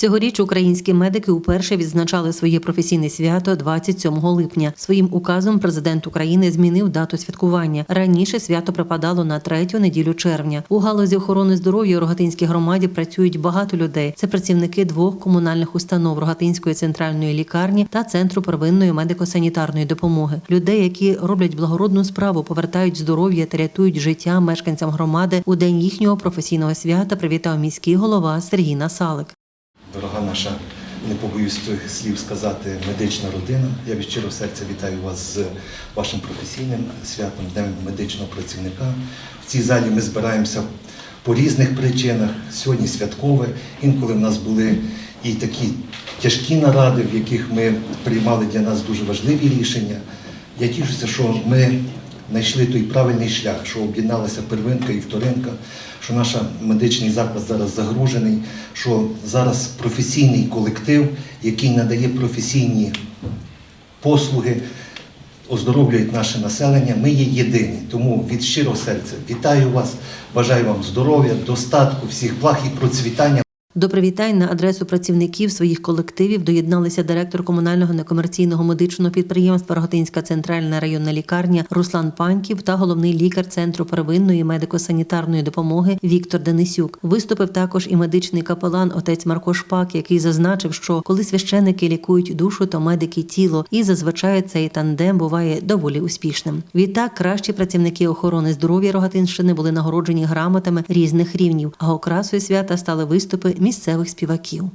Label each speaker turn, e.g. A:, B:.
A: Цьогоріч українські медики уперше відзначали своє професійне свято 27 липня. Своїм указом президент України змінив дату святкування. Раніше свято припадало на третю неділю червня. У галузі охорони здоров'я у Рогатинській громаді працюють багато людей. Це працівники двох комунальних установ Рогатинської центральної лікарні та центру первинної медико-санітарної допомоги. Людей, які роблять благородну справу, повертають здоров'я та рятують життя мешканцям громади у день їхнього професійного свята. Привітав міський голова Сергій Насалик.
B: Дорога наша, не побоюсь цих слів сказати, медична родина. Я від щирого серця вітаю вас з вашим професійним святом, Днем медичного працівника. В цій залі ми збираємося по різних причинах. Сьогодні святкове. Інколи в нас були і такі тяжкі наради, в яких ми приймали для нас дуже важливі рішення. Я тішуся, що ми знайшли той правильний шлях, що об'єдналася первинка і вторинка, що наш медичний заклад зараз загружений, що зараз професійний колектив, який надає професійні послуги, оздоровлюють наше населення. Ми є єдині. Тому від щирого серця вітаю вас, бажаю вам здоров'я, достатку, всіх благ і процвітання.
A: До привітань на адресу працівників своїх колективів доєдналися директор комунального некомерційного медичного підприємства Рогатинська центральна районна лікарня Руслан Паньків та головний лікар центру первинної медико-санітарної допомоги Віктор Денисюк. Виступив також і медичний капелан отець Марко Шпак, який зазначив, що коли священики лікують душу, то медики тіло, і зазвичай цей тандем буває доволі успішним. Відтак кращі працівники охорони здоров'я Рогатинщини були нагороджені грамотами різних рівнів. А окрасою свята стали виступи місцевих співаків.